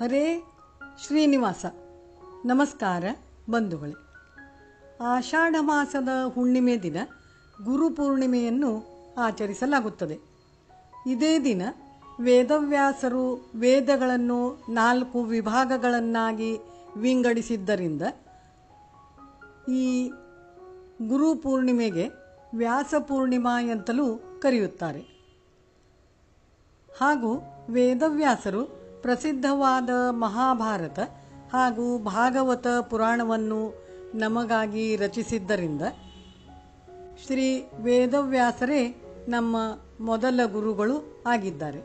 ಹರೇ ಶ್ರೀನಿವಾಸ. ನಮಸ್ಕಾರ ಬಂಧುಗಳೇ. ಆಷಾಢ ಮಾಸದ ಹುಣ್ಣಿಮೆ ದಿನ ಗುರು ಪೂರ್ಣಿಮೆಯನ್ನು ಆಚರಿಸಲಾಗುತ್ತದೆ. ಇದೇ ದಿನ ವೇದವ್ಯಾಸರು ವೇದಗಳನ್ನು ನಾಲ್ಕು ವಿಭಾಗಗಳನ್ನಾಗಿ ವಿಂಗಡಿಸಿದ್ದರಿಂದ ಈ ಗುರು ಪೂರ್ಣಿಮೆಗೆ ವ್ಯಾಸ ಪೂರ್ಣಿಮಾ ಎಂತಲೂ ಕರೆಯುತ್ತಾರೆ. ಹಾಗೂ ವೇದವ್ಯಾಸರು ಪ್ರಸಿದ್ಧವಾದ ಮಹಾಭಾರತ ಹಾಗೂ ಭಾಗವತ ಪುರಾಣವನ್ನು ನಮಗಾಗಿ ರಚಿಸಿದ್ದರಿಂದ ಶ್ರೀ ವೇದವ್ಯಾಸರೇ ನಮ್ಮ ಮೊದಲ ಗುರುಗಳು ಆಗಿದ್ದಾರೆ.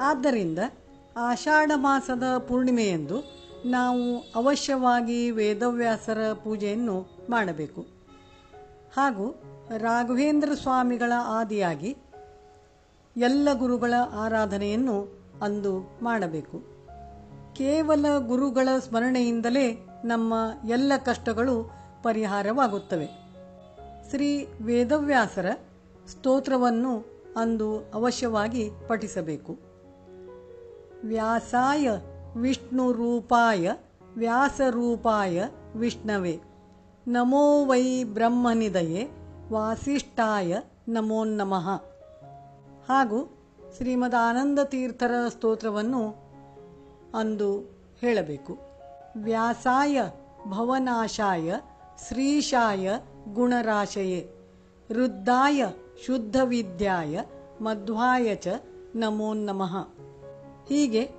ಆದ್ದರಿಂದ ಆಷಾಢ ಮಾಸದ ಪೂರ್ಣಿಮೆಯಂದು ನಾವು ಅವಶ್ಯವಾಗಿ ವೇದವ್ಯಾಸರ ಪೂಜೆಯನ್ನು ಮಾಡಬೇಕು. ಹಾಗೂ ರಾಘವೇಂದ್ರ ಸ್ವಾಮಿಗಳ ಆದಿಯಾಗಿ ಎಲ್ಲ ಗುರುಗಳ ಆರಾಧನೆಯನ್ನು ಅಂದು ಮಾಡಬೇಕು. ಕೇವಲ ಗುರುಗಳ ಸ್ಮರಣೆಯಿಂದಲೇ ನಮ್ಮ ಎಲ್ಲ ಕಷ್ಟಗಳು ಪರಿಹಾರವಾಗುತ್ತವೆ. ಶ್ರೀ ವೇದವ್ಯಾಸರ ಸ್ತೋತ್ರವನ್ನು ಅಂದು ಅವಶ್ಯವಾಗಿ ಪಠಿಸಬೇಕು. ವ್ಯಾಸಾಯ ವಿಷ್ಣು ವಿಷ್ಣುರೂಪಾಯ ವ್ಯಾಸರೂಪಾಯ ವಿಷ್ಣವೇ. ನಮೋ ವೈ ಬ್ರಹ್ಮನಿದಯೇ ವಾಸಿಷ್ಠಾಯ ನಮೋ ನಮಃ. ಹಾಗೂ ಶ್ರೀಮದ್ ಆನಂದ ತೀರ್ಥರ ಸ್ತೋತ್ರವನ್ನು ಅಂದು ಹೇಳಬೇಕು. ವ್ಯಾಸಾಯ ಭವನಾಶಾಯ ಶ್ರೀಶಾಯ ಗುಣರಾಶಯೇ. ವೃದ್ಧಾಯ ಶುದ್ಧ ವಿದ್ಯಾಯ ಮಧ್ವಾಯ ಚ ನಮೋ ನಮಃ. ಹೀಗೆ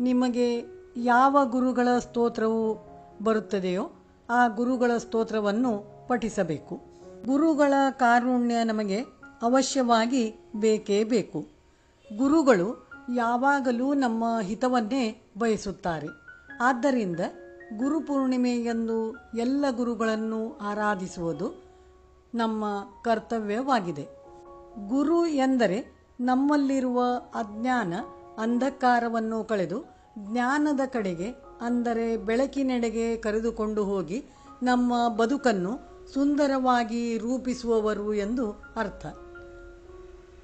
ನಿಮಗೆ ಯಾವ ಗುರುಗಳ ಸ್ತೋತ್ರವು ಬರುತ್ತದೆಯೋ ಆ ಗುರುಗಳ ಸ್ತೋತ್ರವನ್ನು ಪಠಿಸಬೇಕು. ಗುರುಗಳ ಕಾರುಣ್ಯ ನಮಗೆ ಅವಶ್ಯವಾಗಿ ಬೇಕೇ ಬೇಕು. ಗುರುಗಳು ಯಾವಾಗಲೂ ನಮ್ಮ ಹಿತವನ್ನೇ ಬಯಸುತ್ತಾರೆ. ಆದ್ದರಿಂದ ಗುರು ಗುರುಪೂರ್ಣಿಮೆಯಂದು ಎಲ್ಲ ಗುರುಗಳನ್ನು ಆರಾಧಿಸುವುದು ನಮ್ಮ ಕರ್ತವ್ಯವಾಗಿದೆ. ಗುರು ಎಂದರೆ ನಮ್ಮಲ್ಲಿರುವ ಅಜ್ಞಾನ, ಅಂಧಕಾರವನ್ನು ಕಳೆದು ಜ್ಞಾನದ ಕಡೆಗೆ, ಅಂದರೆ ಬೆಳಕಿನೆಡೆಗೆ ಕರೆದುಕೊಂಡು ಹೋಗಿ ನಮ್ಮ ಬದುಕನ್ನು ಸುಂದರವಾಗಿ ರೂಪಿಸುವವರು ಎಂದು ಅರ್ಥ.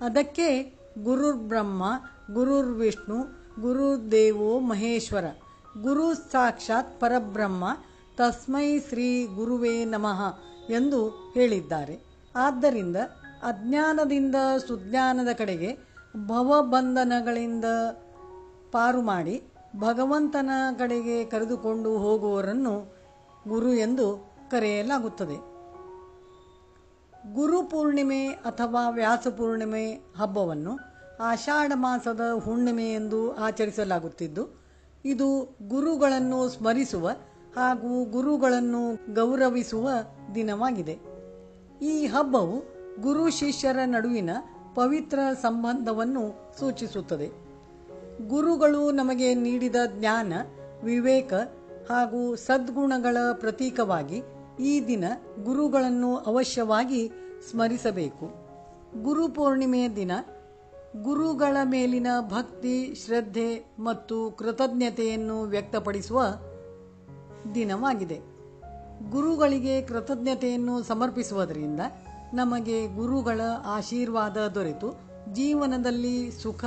ಅದಕ್ಕೆ ಗುರುರ್ ಬ್ರಹ್ಮ, ಗುರುರ್ ವಿಷ್ಣು ಗುರುದೇವೋ ಮಹೇಶ್ವರ. ಗುರು ಸಾಕ್ಷಾತ್ ಪರಬ್ರಹ್ಮ, ತಸ್ಮೈ ಶ್ರೀ ಗುರುವೇ ನಮಃ ಎಂದು ಹೇಳಿದ್ದಾರೆ. ಆದ್ದರಿಂದ ಅಜ್ಞಾನದಿಂದ ಸುಜ್ಞಾನದ ಕಡೆಗೆ ಭವಬಂಧನಗಳಿಂದ ಪಾರು ಮಾಡಿ ಭಗವಂತನ ಕಡೆಗೆ ಕರೆದುಕೊಂಡು ಹೋಗುವವರನ್ನು ಗುರು ಎಂದು ಕರೆಯಲಾಗುತ್ತದೆ. ಗುರು ಪೂರ್ಣಿಮೆ ಅಥವಾ ವ್ಯಾಸಪೂರ್ಣಿಮೆ ಹಬ್ಬವನ್ನು ಆಷಾಢ ಮಾಸದ ಹುಣ್ಣಿಮೆ ಎಂದು ಆಚರಿಸಲಾಗುತ್ತಿದ್ದು, ಇದು ಗುರುಗಳನ್ನು ಸ್ಮರಿಸುವ ಹಾಗೂ ಗುರುಗಳನ್ನು ಗೌರವಿಸುವ ದಿನವಾಗಿದೆ. ಈ ಹಬ್ಬವು ಗುರು ಶಿಷ್ಯರ ನಡುವಿನ ಪವಿತ್ರ ಸಂಬಂಧವನ್ನು ಸೂಚಿಸುತ್ತದೆ. ಗುರುಗಳು ನಮಗೆ ನೀಡಿದ ಜ್ಞಾನ, ವಿವೇಕ ಹಾಗೂ ಸದ್ಗುಣಗಳ ಪ್ರತೀಕವಾಗಿ ಈ ದಿನ ಗುರುಗಳನ್ನು ಅವಶ್ಯವಾಗಿ ಸ್ಮರಿಸಬೇಕು. ಗುರು ಪೂರ್ಣಿಮೆಯ ದಿನ ಗುರುಗಳ ಮೇಲಿನ ಭಕ್ತಿ, ಶ್ರದ್ಧೆ ಮತ್ತು ಕೃತಜ್ಞತೆಯನ್ನು ವ್ಯಕ್ತಪಡಿಸುವ ದಿನವಾಗಿದೆ. ಗುರುಗಳಿಗೆ ಕೃತಜ್ಞತೆಯನ್ನು ಸಮರ್ಪಿಸುವುದರಿಂದ ನಮಗೆ ಗುರುಗಳ ಆಶೀರ್ವಾದ ದೊರೆತು. ಜೀವನದಲ್ಲಿ ಸುಖ,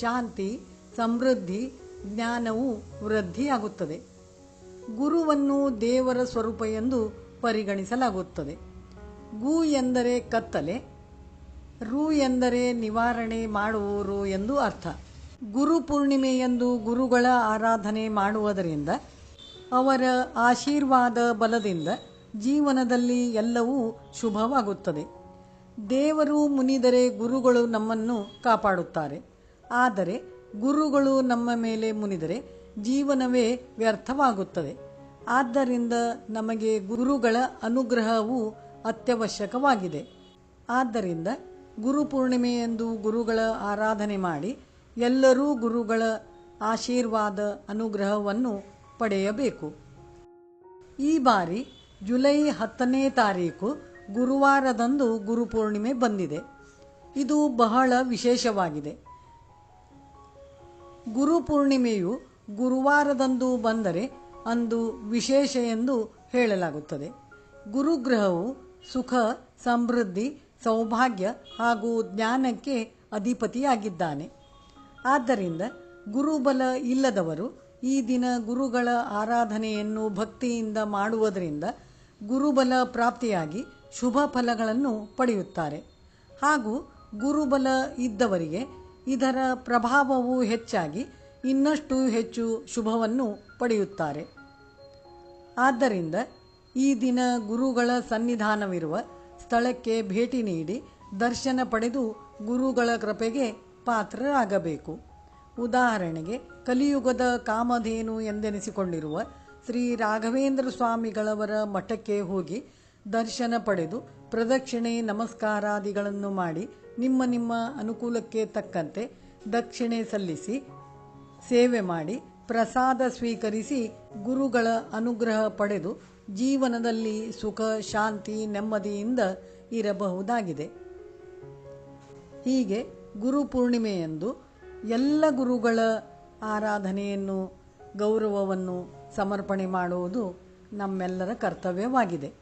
ಶಾಂತಿ, ಸಮೃದ್ಧಿ, ಜ್ಞಾನವು ವೃದ್ಧಿಯಾಗುತ್ತದೆ. ಗುರುವನ್ನು ದೇವರ ಸ್ವರೂಪ ಎಂದು ಪರಿಗಣಿಸಲಾಗುತ್ತದೆ. ಗು ಎಂದರೆ ಕತ್ತಲೆ ರು ಎಂದರೆ ನಿವಾರಣೆ ಮಾಡುವವರು ಎಂದು ಅರ್ಥ. ಗುರು ಪೂರ್ಣಿಮೆಯಂದು ಗುರುಗಳ ಆರಾಧನೆ ಮಾಡುವುದರಿಂದ, ಅವರ ಆಶೀರ್ವಾದ ಬಲದಿಂದ ಜೀವನದಲ್ಲಿ ಎಲ್ಲವೂ ಶುಭವಾಗುತ್ತದೆ. ದೇವರು ಮುನಿದರೆ ಗುರುಗಳು ನಮ್ಮನ್ನು ಕಾಪಾಡುತ್ತಾರೆ. ಆದರೆ ಗುರುಗಳು ನಮ್ಮ ಮೇಲೆ ಮುನಿದರೆ ಜೀವನವೇ ವ್ಯರ್ಥವಾಗುತ್ತದೆ. ಆದ್ದರಿಂದ ನಮಗೆ ಗುರುಗಳ ಅನುಗ್ರಹವು ಅತ್ಯವಶ್ಯಕವಾಗಿದೆ. ಆದ್ದರಿಂದ ಗುರುಪೂರ್ಣಿಮೆಯಂದು ಗುರುಗಳ ಆರಾಧನೆ ಮಾಡಿ ಎಲ್ಲರೂ ಗುರುಗಳ ಆಶೀರ್ವಾದ ಅನುಗ್ರಹವನ್ನು ಪಡೆಯಬೇಕು. ಈ ಬಾರಿ ಜುಲೈ ಹತ್ತನೇ ತಾರೀಕು ಗುರುವಾರದಂದು ಗುರುಪೂರ್ಣಿಮೆ ಬಂದಿದೆ. ಇದು ಬಹಳ ವಿಶೇಷವಾಗಿದೆ. ಗುರುಪೂರ್ಣಿಮೆಯು ಗುರುವಾರದಂದು ಬಂದರೆ ಅಂದು ವಿಶೇಷ ಎಂದು ಹೇಳಲಾಗುತ್ತದೆ. ಗುರುಗ್ರಹವು ಸುಖ, ಸಮೃದ್ಧಿ ಸೌಭಾಗ್ಯ ಹಾಗೂ ಜ್ಞಾನಕ್ಕೆ ಅಧಿಪತಿಯಾಗಿದ್ದಾನೆ. ಆದ್ದರಿಂದ ಗುರುಬಲ ಇಲ್ಲದವರು ಈ ದಿನ ಗುರುಗಳ ಆರಾಧನೆಯನ್ನು ಭಕ್ತಿಯಿಂದ ಮಾಡುವುದರಿಂದ ಗುರುಬಲ ಪ್ರಾಪ್ತಿಯಾಗಿ ಶುಭ ಫಲಗಳನ್ನು ಪಡೆಯುತ್ತಾರೆ. ಹಾಗೂ ಗುರುಬಲ ಇದ್ದವರಿಗೆ ಇದರ ಪ್ರಭಾವವು ಹೆಚ್ಚಾಗಿ ಇನ್ನಷ್ಟು ಹೆಚ್ಚು ಶುಭವನ್ನು ಪಡೆಯುತ್ತಾರೆ. ಆದ್ದರಿಂದ ಈ ದಿನ ಗುರುಗಳ ಸನ್ನಿಧಾನವಿರುವ ಸ್ಥಳಕ್ಕೆ ಭೇಟಿ ನೀಡಿ ದರ್ಶನ ಪಡೆದು ಗುರುಗಳ ಕೃಪೆಗೆ ಪಾತ್ರರಾಗಬೇಕು. ಉದಾಹರಣೆಗೆ, ಕಲಿಯುಗದ ಕಾಮಧೇನು ಎಂದೆನಿಸಿಕೊಂಡಿರುವ ಶ್ರೀ ರಾಘವೇಂದ್ರ ಸ್ವಾಮಿಗಳವರ ಮಠಕ್ಕೆ ಹೋಗಿ ದರ್ಶನ ಪಡೆದು ಪ್ರದಕ್ಷಿಣೆ ನಮಸ್ಕಾರಾದಿಗಳನ್ನು ಮಾಡಿ ನಿಮ್ಮ ನಿಮ್ಮ ಅನುಕೂಲಕ್ಕೆ ತಕ್ಕಂತೆ ದಕ್ಷಿಣೆ ಸಲ್ಲಿಸಿ ಸೇವೆ ಮಾಡಿ ಪ್ರಸಾದ ಸ್ವೀಕರಿಸಿ ಗುರುಗಳ ಅನುಗ್ರಹ ಪಡೆದು ಜೀವನದಲ್ಲಿ ಸುಖ, ಶಾಂತಿ, ನೆಮ್ಮದಿಯಿಂದ ಇರಬಹುದಾಗಿದೆ. ಹೀಗೆ ಗುರು ಪೂರ್ಣಿಮೆಯಂದು ಎಲ್ಲ ಗುರುಗಳ ಆರಾಧನೆಯನ್ನು, ಗೌರವವನ್ನು ಸಮರ್ಪಣೆ ಮಾಡುವುದು ನಮ್ಮೆಲ್ಲರ ಕರ್ತವ್ಯವಾಗಿದೆ.